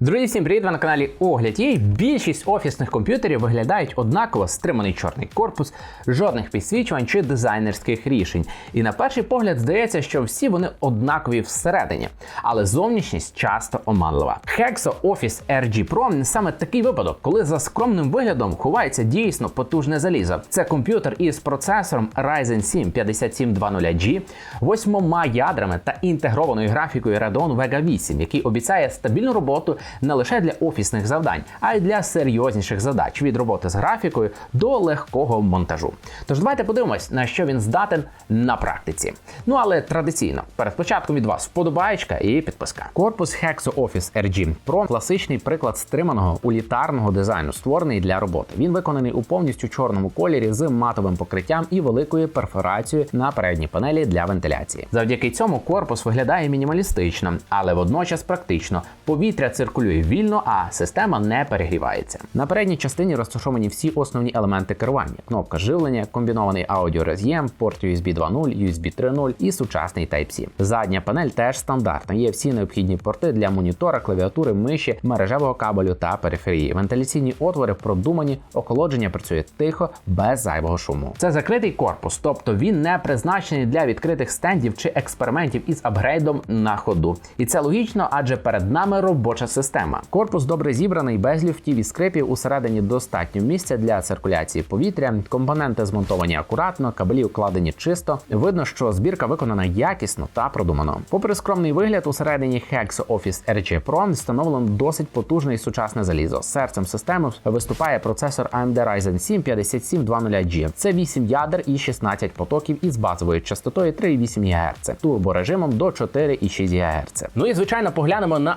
Друзі, всім привіт! Ви на каналі Огляд Є. Більшість офісних комп'ютерів виглядають однаково, стриманий чорний корпус, жодних підсвічувань чи дизайнерських рішень. І на перший погляд здається, що всі вони однакові всередині, але зовнішність часто оманлива. Hexo Office RG Pro саме такий випадок, коли за скромним виглядом ховається дійсно потужне залізо. Це комп'ютер із процесором Ryzen 7 5720G, восьмома ядрами та інтегрованою графікою Radeon Vega 8, який обіцяє стабільну роботу не лише для офісних завдань, а й для серйозніших задач від роботи з графікою до легкого монтажу. Тож давайте подивимось, на що він здатен на практиці. Ну але традиційно, перед початком від вас вподобаєчка і підписка. Корпус Hexo Office RG Pro класичний приклад стриманого улітарного дизайну, створений для роботи. Він виконаний у повністю чорному кольорі з матовим покриттям і великою перфорацією на передній панелі для вентиляції. Завдяки цьому корпус виглядає мінімалістично, але водночас практично. Повітря циркулює вільно, а система не перегрівається. На передній частині розташовані всі основні елементи керування: кнопка живлення, комбінований аудіороз'єм, порт USB 2.0, USB 3.0 і сучасний Type-C. Задня панель теж стандартна. Є всі необхідні порти для монітора, клавіатури, миші, мережевого кабелю та периферії. Вентиляційні отвори продумані, охолодження працює тихо, без зайвого шуму. Це закритий корпус, тобто він не призначений для відкритих стендів чи експериментів із апгрейдом на ходу. І це логічно, адже перед нами робоча система. Корпус добре зібраний, без люфтів і скрипів. Усередині достатньо місця для циркуляції повітря. Компоненти змонтовані акуратно, кабелі укладені чисто. Видно, що збірка виконана якісно та продумано. Попри скромний вигляд, усередині Hexo Office RG Pro встановлено досить потужне і сучасне залізо. Серцем системи виступає процесор AMD Ryzen 7 5720G. Це 8 ядер і 16 потоків із базовою частотою 3,8 ГГц, турборежимом до 4,6 ГГц. Ну і звичайно поглянемо на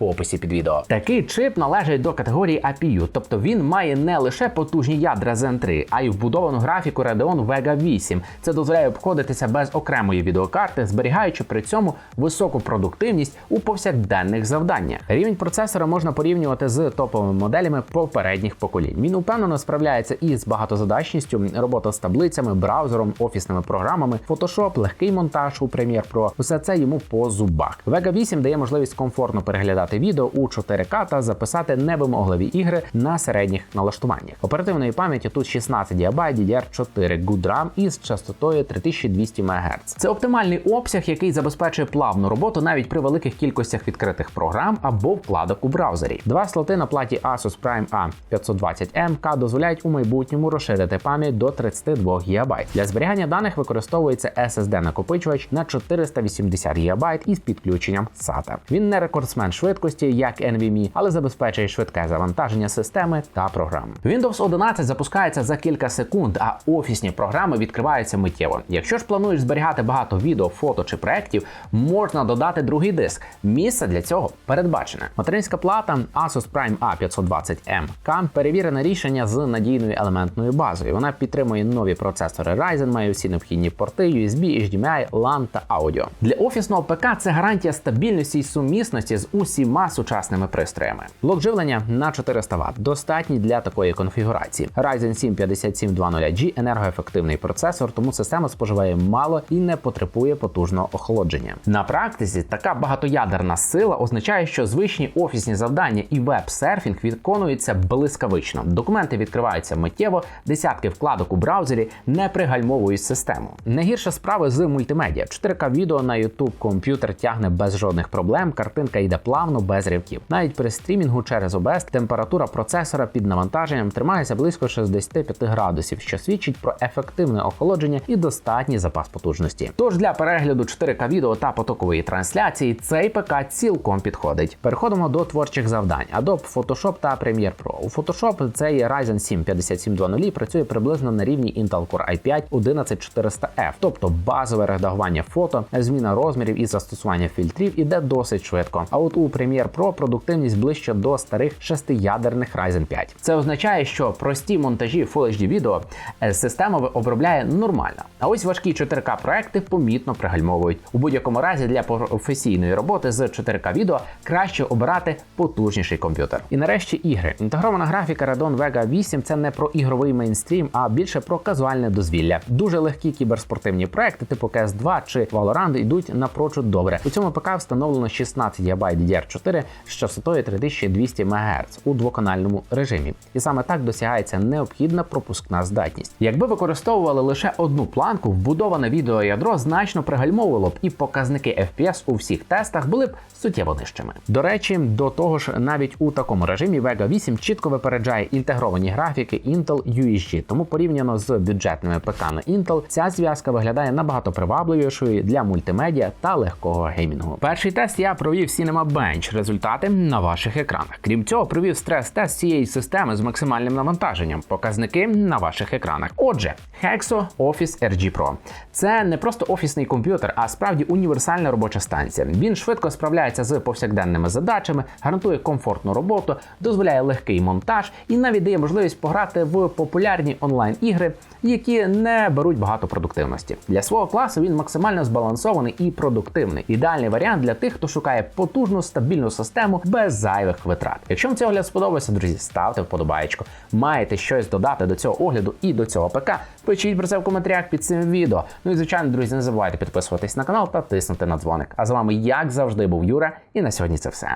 в описі під відео. Такий чип належить до категорії APU, тобто він має не лише потужні ядра Zen 3, а й вбудовану графіку Radeon Vega 8. Це дозволяє обходитися без окремої відеокарти, зберігаючи при цьому високу продуктивність у повсякденних завданнях. Рівень процесора можна порівнювати з топовими моделями попередніх поколінь. Він упевнено справляється із багатозадачністю, робота з таблицями, браузером, офісними програмами, Photoshop, легкий монтаж у Premiere Pro. Усе це йому по зубах. Vega 8 дає можливість комфортно переглядати відео у 4К та записати невимогливі ігри на середніх налаштуваннях. Оперативної пам'яті тут 16 ГБ DDR4 Good RAM із частотою 3200 МГц. Це оптимальний обсяг, який забезпечує плавну роботу навіть при великих кількостях відкритих програм або вкладок у браузері. Два слоти на платі Asus Prime A 520M дозволяють у майбутньому розширити пам'ять до 32 ГБ. Для зберігання даних використовується SSD накопичувач на 480 ГБ із підключенням SATA. Він не рекордсмен швидкості, як NVMe, але забезпечує швидке завантаження системи та програм. Windows 11 запускається за кілька секунд, а офісні програми відкриваються миттєво. Якщо ж плануєш зберігати багато відео, фото чи проєктів, можна додати другий диск. Місце для цього передбачене. Материнська плата Asus Prime A520M перевірене рішення з надійною елементною базою. Вона підтримує нові процесори Ryzen, має всі необхідні порти, USB, HDMI, LAN та аудіо. Для офісного ПК це гарантія стабільності і сумісності з усіма сучасними пристроями. Блок живлення на 400 Вт достатній для такої конфігурації. Ryzen 7 5720G енергоефективний процесор, тому система споживає мало і не потребує потужного охолодження. На практиці така багатоядерна сила означає, що звичні офісні завдання і веб-серфінг виконуються блискавично. Документи відкриваються миттєво, десятки вкладок у браузері не пригальмовують систему. Не гірше справи з мультимедіа. 4К відео на YouTube комп'ютер тягне без жодних проблем, картинка йде плавно, без ривків. Навіть при стрімінгу через OBS температура процесора під навантаженням тримається близько 65 градусів, що свідчить про ефективне охолодження і достатній запас потужності. Тож для перегляду 4К відео та потокової трансляції цей ПК цілком підходить. Переходимо до творчих завдань: Adobe Photoshop та Premiere Pro. У Photoshop цей Ryzen 7 5720 працює приблизно на рівні Intel Core i5 11400F, тобто базове редагування фото, зміна розмірів і застосування фільтрів іде досить швидко. А от у у Premiere Pro продуктивність ближче до старих шестиядерних Ryzen 5. Це означає, що прості монтажі Full HD відео е, система обробляє нормально. А ось важкі 4К проекти помітно пригальмовують. У будь-якому разі для професійної роботи з 4К відео краще обирати потужніший комп'ютер. І нарешті ігри. Інтегрована графіка Radeon Vega 8 це не про ігровий мейнстрім, а більше про казуальне дозвілля. Дуже легкі кіберспортивні проекти, типу CS2 чи Valorant, йдуть напрочуд добре. У цьому ПК встановлено 16 ГБ DDR4 з частотою 3200 МГц у двоканальному режимі. І саме так досягається необхідна пропускна здатність. Якби використовували лише одну планку, вбудоване відеоядро значно пригальмовувало б, і показники FPS у всіх тестах були б суттєво нижчими. До речі, до того ж, навіть у такому режимі Vega 8 чітко випереджає інтегровані графіки Intel UEG, тому порівняно з бюджетними ПК на Intel, ця зв'язка виглядає набагато привабливішою для мультимедіа та легкого геймінгу. Перший тест я провів Cinema Bench. Результати на ваших екранах. Крім цього, провів стрес-тест цієї системи з максимальним навантаженням. Показники на ваших екранах. Отже, Hexo Office RG Pro. Це не просто офісний комп'ютер, а справді універсальна робоча станція. Він швидко справляється з повсякденними задачами, гарантує комфортну роботу, дозволяє легкий монтаж і навіть дає можливість пограти в популярні онлайн-ігри, які не беруть багато продуктивності. Для свого класу він максимально збалансований і продуктивний. Ідеальний варіант для тих, хто шукає потужну стабільну систему без зайвих витрат. Якщо вам цей огляд сподобався, друзі, ставте вподобаєчку. Маєте щось додати до цього огляду і до цього ПК. Пишіть про це в коментарях під цим відео. Ну і звичайно, друзі, не забувайте підписуватись на канал та тиснути на дзвоник. А з вами, як завжди, був Юра, і на сьогодні це все.